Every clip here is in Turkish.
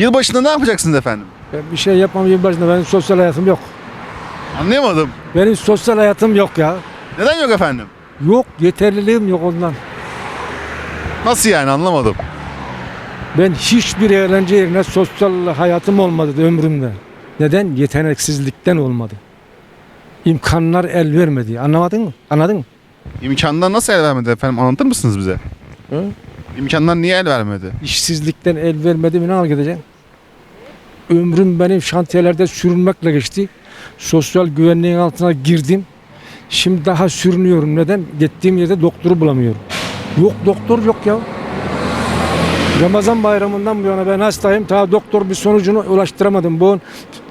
Yılbaşında ne yapacaksınız efendim? Ben bir şey yapmam yılbaşında benim sosyal hayatım yok. Anlayamadım. Benim sosyal hayatım yok ya. Neden yok efendim? Yok yeterliliğim yok ondan. Nasıl yani anlamadım. Ben hiçbir eğlence yerine sosyal hayatım olmadı ömrümde. Neden? Yeteneksizlikten olmadı. İmkanlar el vermedi. Anlamadın mı? Anladın mı? İmkanlar nasıl el vermedi efendim? Anlatır mısınız bize? Hı? İmkanlar niye el vermedi? İşsizlikten el vermedi mi ne al gideceksin? Ömrüm benim şantiyelerde sürünmekle geçti. Sosyal güvenliğin altına girdim. Şimdi daha sürünüyorum. Neden? Gittiğim yerde doktoru bulamıyorum. Yok doktor yok ya. Ramazan bayramından bu yana ben hastayım. Ta doktor bir sonucunu ulaştıramadım. Bu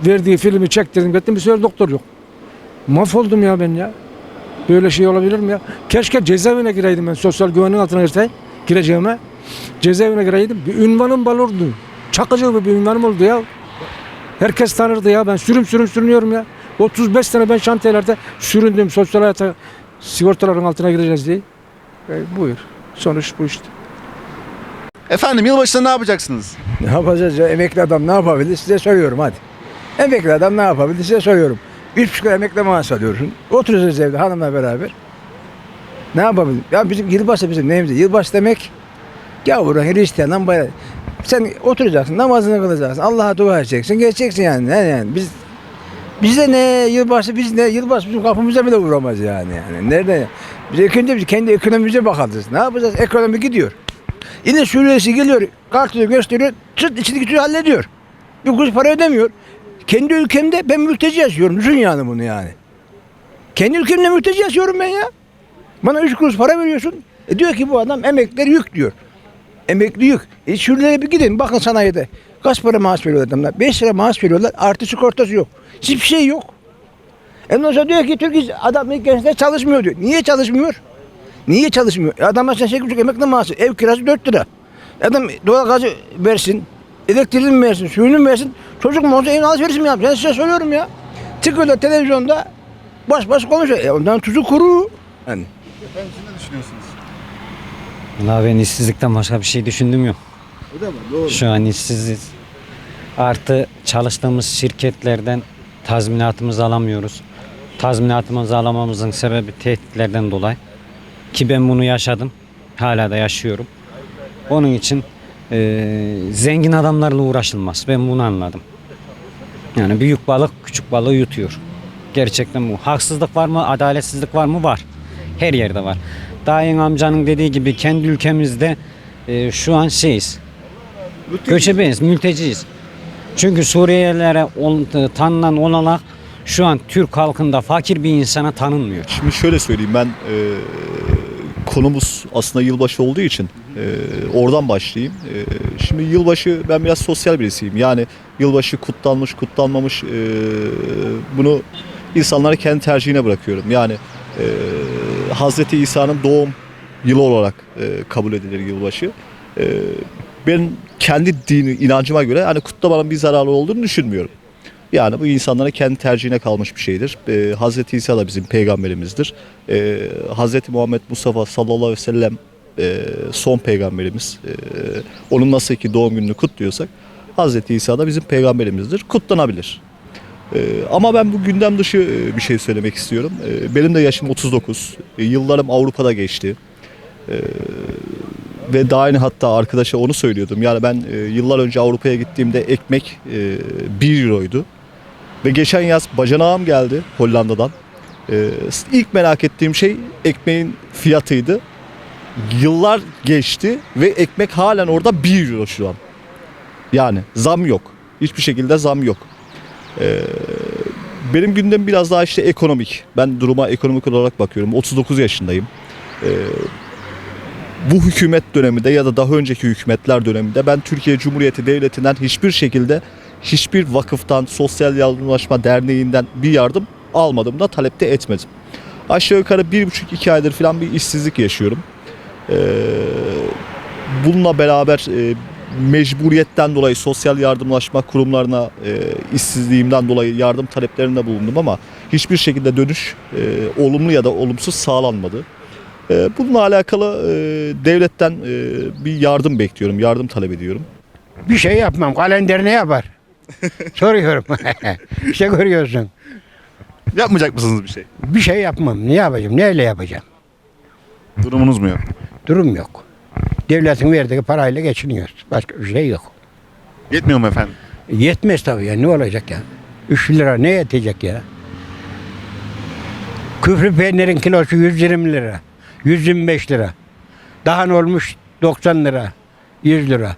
verdiği filmi çektirdim. Gittim bir süre doktor yok. Mahvoldum ya ben ya. Böyle şey olabilir mi ya? Keşke cezaevine gireydim ben sosyal güvenliğin altına girseydim. Gireceğime. Cezaevine gireydim. Bir ünvanım balurdu. Çakıcı bir ünvanım oldu ya. Herkes tanırdı ya. Ben sürüm sürüm sürünüyorum ya. 35 sene ben şantiyelerde süründüm. Sosyal hayata sigortaların altına gireceğiz diye. E, buyur. Sonuç bu işte. Efendim yılbaşında ne yapacaksınız? Ne yapacağız ya? Emekli adam ne yapabilir? Size soruyorum hadi. Emekli adam ne yapabilir? Size soruyorum. Üç buçuk emekli maaş alıyorsun. Oturuyoruz evde hanımla beraber. Ne yapabilir? Ya bizim yılbaşı bizim neyimiz? Yılbaşı demek gavurun Hristiyan'dan bayağı. Sen oturacaksın, namazını kılacaksın, Allah'a dua edeceksin, geçeceksin yani. Ne yani? Biz bize ne yılbaşı biz ne yılbaşı bizim kapımıza bile vuramaz yani. yani. Nerede? Biz ilk önce biz kendi ekonomimize bakarız. Ne yapacağız? Ekonomi gidiyor. Yine Suriyesi geliyor, kartını gösteriyor, çıt içindeki çocuğu hallediyor. Bir kuruş para ödemiyor. Kendi ülkemde ben mülteci yaşıyorum. Düşün yani bunu yani. Kendi ülkemde mülteci yaşıyorum ben ya. Bana üç kuruş para veriyorsun. E diyor ki bu adam emekliler yük diyor. Emekli yük. E şuraya bir gidin bakın sanayide. Kaç para maaş veriyorlar adamlar? 5 lira maaş veriyorlar. Artı sigortası yok. Hiçbir şey yok. Ondan sonra diyor ki Türk adam gençler çalışmıyor diyor. Niye çalışmıyor? Niye çalışmıyor? E Adam mesela 8,5 emekli maaşı. Ev kirası 4 lira. Adam doğal gazı versin. Elektriğini mi versin, suyunu versin? Çocuk mu olsa evin alışveriş mi yapacak? Ben size soruyorum ya. Çıkıyorlar televizyonda baş baş konuşuyor. E ondan tuzu kuru. Yani. Efendim siz ne düşünüyorsunuz? Valla ben işsizlikten başka bir şey düşündüm yok. O da mı? Doğru. Şu an işsiziz. Artı çalıştığımız şirketlerden tazminatımızı alamıyoruz. Tazminatımızı alamamızın sebebi tehditlerden dolayı. Ki ben bunu yaşadım. Hala da yaşıyorum. Onun için eee, zengin adamlarla uğraşılmaz. Ben bunu anladım. Yani büyük balık küçük balığı yutuyor. Gerçekten bu. Haksızlık var mı? Adaletsizlik var mı? Var. Her yerde var. Dayın amcanın dediği gibi kendi ülkemizde eee, şu an şeyiz. Göçebeyiz, mülteciyiz. Çünkü Suriyelilere ol- tanınan olanak şu an Türk halkında fakir bir insana tanınmıyor. Şimdi şöyle söyleyeyim ben e, konumuz aslında yılbaşı olduğu için e, oradan başlayayım. E, şimdi yılbaşı ben biraz sosyal birisiyim. Yani yılbaşı kutlanmış kutlanmamış e, bunu insanlara kendi tercihine bırakıyorum. Yani e, Hazreti İsa'nın doğum yılı olarak e, kabul edilir yılbaşı. E, ben kendi dini inancıma göre hani kutlamanın bir zararı olduğunu düşünmüyorum. Yani bu insanlara kendi tercihine kalmış bir şeydir. Ee, Hazreti İsa da bizim peygamberimizdir. Ee, Hazreti Muhammed Mustafa sallallahu aleyhi ve sellem e, son peygamberimiz. Ee, onun nasıl ki doğum gününü kutluyorsak Hazreti İsa da bizim peygamberimizdir. Kutlanabilir. Ee, ama ben bu gündem dışı e, bir şey söylemek istiyorum. Ee, benim de yaşım 39. Ee, yıllarım Avrupa'da geçti. Ve daha yeni hatta arkadaşa onu söylüyordum. Yani ben e, yıllar önce Avrupa'ya gittiğimde ekmek e, 1 euroydu. Ve geçen yaz bacanağım geldi Hollanda'dan. Ee, ilk merak ettiğim şey ekmeğin fiyatıydı. Yıllar geçti ve ekmek halen orada 1 euro şu an. Yani zam yok. Hiçbir şekilde zam yok. Ee, benim gündem biraz daha işte ekonomik. Ben duruma ekonomik olarak bakıyorum. 39 yaşındayım. Ee, bu hükümet döneminde ya da daha önceki hükümetler döneminde ben Türkiye Cumhuriyeti Devleti'nden hiçbir şekilde hiçbir vakıftan, sosyal yardımlaşma derneğinden bir yardım almadım da talepte etmedim. Aşağı yukarı bir buçuk iki aydır falan bir işsizlik yaşıyorum. Ee, bununla beraber e, mecburiyetten dolayı sosyal yardımlaşma kurumlarına e, işsizliğimden dolayı yardım taleplerinde bulundum ama hiçbir şekilde dönüş e, olumlu ya da olumsuz sağlanmadı. E, bununla alakalı e, devletten e, bir yardım bekliyorum, yardım talep ediyorum. Bir şey yapmam. Kalender ne yapar? Soruyorum. işte görüyorsun. Yapmayacak mısınız bir şey? Bir şey yapmam. Ne yapacağım? Neyle yapacağım? Durumunuz mu yok? Durum yok. Devletin verdiği parayla geçiniyoruz. Başka bir şey yok. Yetmiyor mu efendim? Yetmez tabii ya. Ne olacak ya? 3 lira ne yetecek ya? Küflü peynirin kilosu 120 lira. 125 lira. Daha ne olmuş? 90 lira. 100 lira.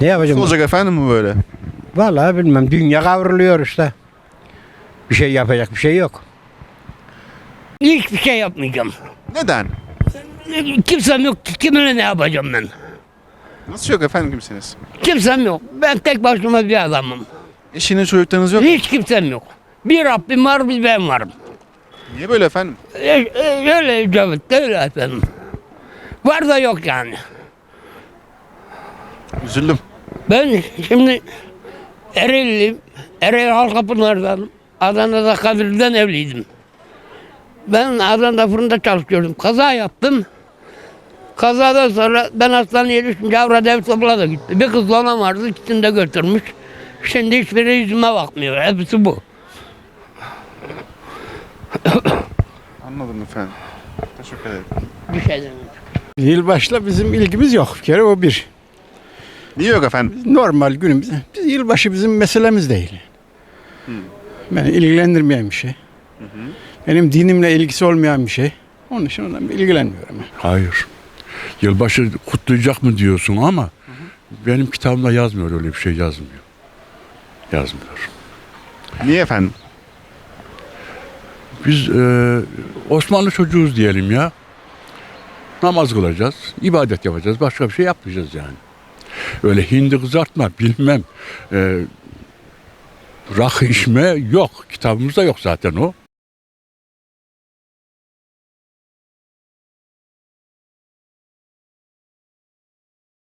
Ne yapacağım? Nasıl olacak efendim bu böyle? Vallahi bilmem. Dünya kavruluyor işte. Bir şey yapacak bir şey yok. Hiçbir şey yapmayacağım. Neden? Kimsem yok. ki Kimine ne yapacağım ben? Nasıl yok efendim kimsiniz? Kimsem yok. Ben tek başıma bir adamım. Eşiniz çocuklarınız yok. Hiç kimsem yok. Bir Rabbim var, bir ben varım. Niye böyle efendim? E, e, öyle icabet, öyle efendim. Var da yok yani. Üzüldüm. Ben şimdi Ereğliyim. Ereğli Halkapınar'dan, Adana'da Kadir'den evliydim. Ben Adana'da fırında çalışıyordum. Kaza yaptım. Kazadan sonra ben hastaneye düşünce Avra Devlet Okulu'na da gitti. Bir kız ona vardı, ikisini de götürmüş. Şimdi hiçbiri yüzüme bakmıyor. Hepsi bu. Anladım efendim. Teşekkür ederim. Bir şey demiyorum. Yılbaşla bizim ilgimiz yok. Bir kere o bir. Niye yok efendim? Normal günümüz. Biz yılbaşı bizim meselemiz değil. Beni ilgilendirmeyen bir şey. Benim dinimle ilgisi olmayan bir şey. Onun için ondan ilgilenmiyorum. Hayır. Yılbaşı kutlayacak mı diyorsun ama benim kitabımda yazmıyor öyle bir şey yazmıyor. Yazmıyor. Niye efendim? Biz e, Osmanlı çocuğuz diyelim ya. Namaz kılacağız, ibadet yapacağız, başka bir şey yapmayacağız yani. Öyle hindi kızartma bilmem. E, rakı içme yok. Kitabımızda yok zaten o.